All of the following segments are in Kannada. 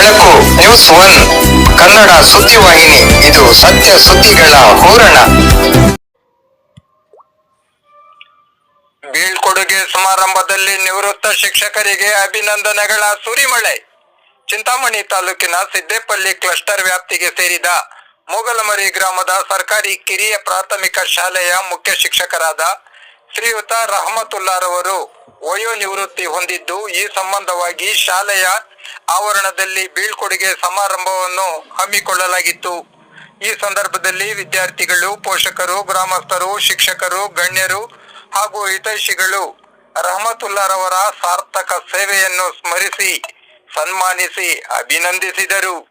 ಬೆಳಕು ನ್ಯೂಸ್ ಒನ್. ಕನ್ನಡ ಸುದ್ದಿವಾಹಿನಿ ಇದು ಸತ್ಯ ಸುದ್ದಿಗಳ ಹೂರಣ. ಬೀಳ್ಕೊಡುಗೆ ಸಮಾರಂಭದಲ್ಲಿ ನಿವೃತ್ತ ಶಿಕ್ಷಕರಿಗೆ ಅಭಿನಂದನೆಗಳ ಸುರಿಮಳೆ. ಚಿಂತಾಮಣಿ ತಾಲೂಕಿನ ಸಿದ್ದೇಪಲ್ಲಿ ಕ್ಲಸ್ಟರ್ ವ್ಯಾಪ್ತಿಗೆ ಸೇರಿದ ಮೊಗಲಮರಿ ಗ್ರಾಮದ ಸರ್ಕಾರಿ ಕಿರಿಯ ಪ್ರಾಥಮಿಕ ಶಾಲೆಯ ಮುಖ್ಯ ಶಿಕ್ಷಕರಾದ ಶ್ರೀಯುತ ರಹಮತುಲ್ಲಾರವರು ವಯೋ ನಿವೃತ್ತಿ ಹೊಂದಿದ್ದು ಈ ಸಂಬಂಧವಾಗಿ ಶಾಲೆಯ ಆವರಣದಲ್ಲಿ ಬೀಳ್ಕೊಡುಗೆ ಸಮಾರಂಭವನ್ನು ಹಮ್ಮಿಕೊಳ್ಳಲಾಗಿತ್ತು. ಈ ಸಂದರ್ಭದಲ್ಲಿ ವಿದ್ಯಾರ್ಥಿಗಳು, ಪೋಷಕರು, ಗ್ರಾಮಸ್ಥರು, ಶಿಕ್ಷಕರು, ಗಣ್ಯರು ಹಾಗೂ ಹಿತೈಷಿಗಳು ರಹಮತುಲ್ಲಾರವರ ಸಾರ್ಥಕ ಸೇವೆಯನ್ನು ಸ್ಮರಿಸಿ, ಸನ್ಮಾನಿಸಿ, ಅಭಿನಂದಿಸಿದರು.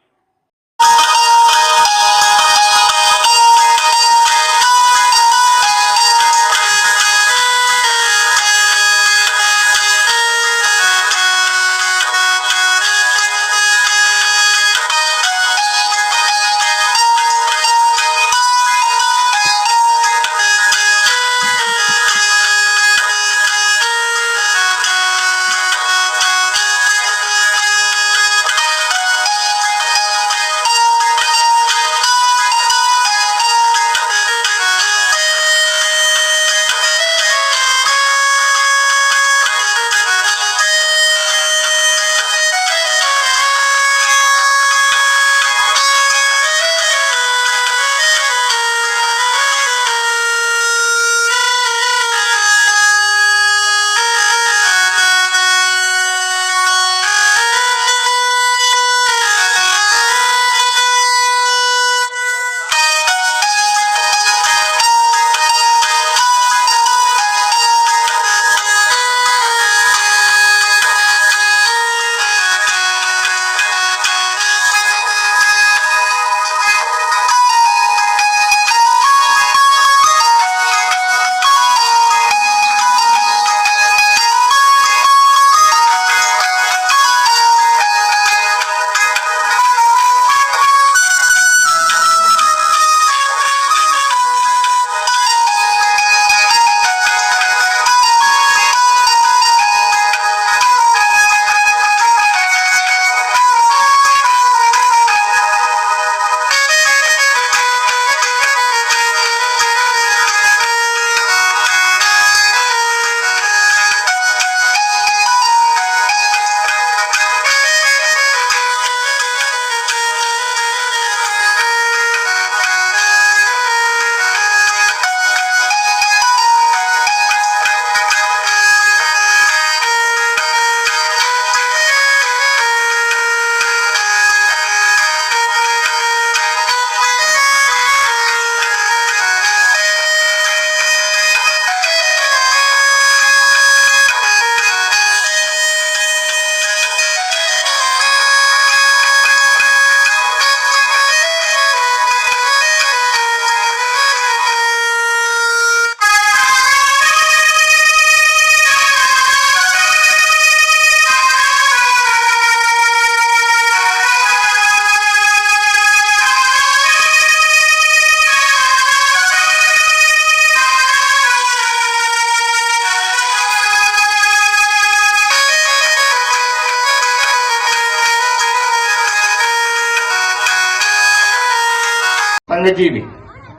ಸಂಘಜೀವಿ.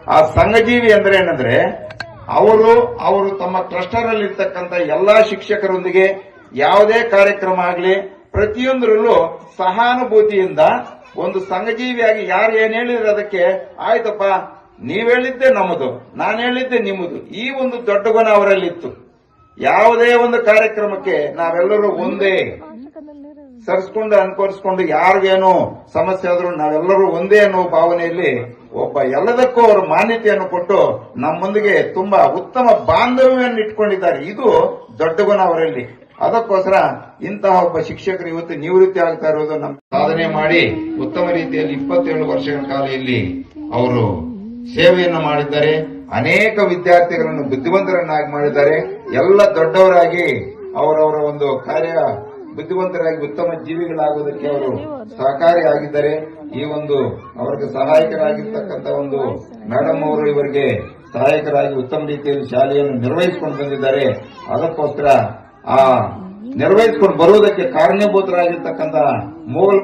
ಆ ಸಂಘಜೀವಿ ಅಂದ್ರೆ ಏನಂದ್ರೆ, ಅವರು ಅವರು ತಮ್ಮ ಕ್ಲಸ್ಟರ್ ಎಲ್ಲಾ ಶಿಕ್ಷಕರೊಂದಿಗೆ ಯಾವುದೇ ಕಾರ್ಯಕ್ರಮ ಆಗಲಿ, ಪ್ರತಿಯೊಂದರಲ್ಲೂ ಸಹಾನುಭೂತಿಯಿಂದ ಒಂದು ಸಂಘಜೀವಿಯಾಗಿ ಯಾರು ಏನ್ ಹೇಳಿದ್ರೆ ಅದಕ್ಕೆ, ಆಯ್ತಪ್ಪ, ನೀವ್ ಹೇಳಿದ್ದೆ ನಮ್ಮದು, ನಾನು ಹೇಳಿದ್ದೆ ನಿಮ್ಮದು. ಈ ಒಂದು ದೊಡ್ಡ ಗುಣ ಅವರಲ್ಲಿತ್ತು. ಯಾವುದೇ ಒಂದು ಕಾರ್ಯಕ್ರಮಕ್ಕೆ ನಾವೆಲ್ಲರೂ ಒಂದೇ ಸರಿಸ್ಕೊಂಡು ಅನ್ಕೋರಿಸ್ಕೊಂಡು ಯಾರಿಗೇನು ಸಮಸ್ಯೆ ಆದ್ರೂ ನಾವೆಲ್ಲರೂ ಒಂದೇ ಅನ್ನೋ ಭಾವನೆಯಲ್ಲಿ ಒಬ್ಬ ಎಲ್ಲದಕ್ಕೂ ಅವರು ಮಾನ್ಯತೆಯನ್ನು ಕೊಟ್ಟು ನಮ್ಮೊಂದಿಗೆ ತುಂಬಾ ಉತ್ತಮ ಬಾಂಧವ್ಯವನ್ನು ಇಟ್ಕೊಂಡಿದ್ದಾರೆ. ಇದು ದೊಡ್ಡ ಗುಣ ಅವರಲ್ಲಿ. ಅದಕ್ಕೋಸ್ಕರ ಇಂತಹ ಒಬ್ಬ ಶಿಕ್ಷಕರು ಇವತ್ತು ನಿವೃತ್ತಿ ಆಗ್ತಾ ಇರೋದು ನಮ್ಮ ಸಾಧನೆ ಮಾಡಿ ಉತ್ತಮ ರೀತಿಯಲ್ಲಿ ಇಪ್ಪತ್ತೇಳು ವರ್ಷಗಳ ಕಾಲ ಇಲ್ಲಿ ಅವರು ಸೇವೆಯನ್ನು ಮಾಡಿದ್ದಾರೆ. ಅನೇಕ ವಿದ್ಯಾರ್ಥಿಗಳನ್ನು ಬುದ್ಧಿವಂತರನ್ನಾಗಿ ಮಾಡಿದ್ದಾರೆ. ಎಲ್ಲ ದೊಡ್ಡವರಾಗಿ ಅವರವರ ಒಂದು ಕಾರ್ಯ ಬುದ್ಧಿವಂತರಾಗಿ ಉತ್ತಮ ಜೀವಿಗಳಾಗುವುದಕ್ಕೆ ಅವರು ಸಹಕಾರಿಯಾಗಿದ್ದಾರೆ ಈ ಒಂದು ಅವರಿಗೆ ಸಹಾಯಕರಾಗಿರ್ತಕ್ಕಂಥ ಒಂದು ಮೇಡಮ್ ಅವರು ಇವರಿಗೆ ಸಹಾಯಕರಾಗಿ ಉತ್ತಮ ರೀತಿಯಲ್ಲಿ ಶಾಲೆಯನ್ನು ನಿರ್ವಹಿಸಿಕೊಂಡು ಬಂದಿದ್ದಾರೆ. ಅದಕ್ಕೋಸ್ಕರ ಆ ನಿರ್ವಹಿಸಿಕೊಂಡು ಬರುವುದಕ್ಕೆ ಕಾರಣೀಭೂತರಾಗಿರ್ತಕ್ಕಂಥ ಮೂಲ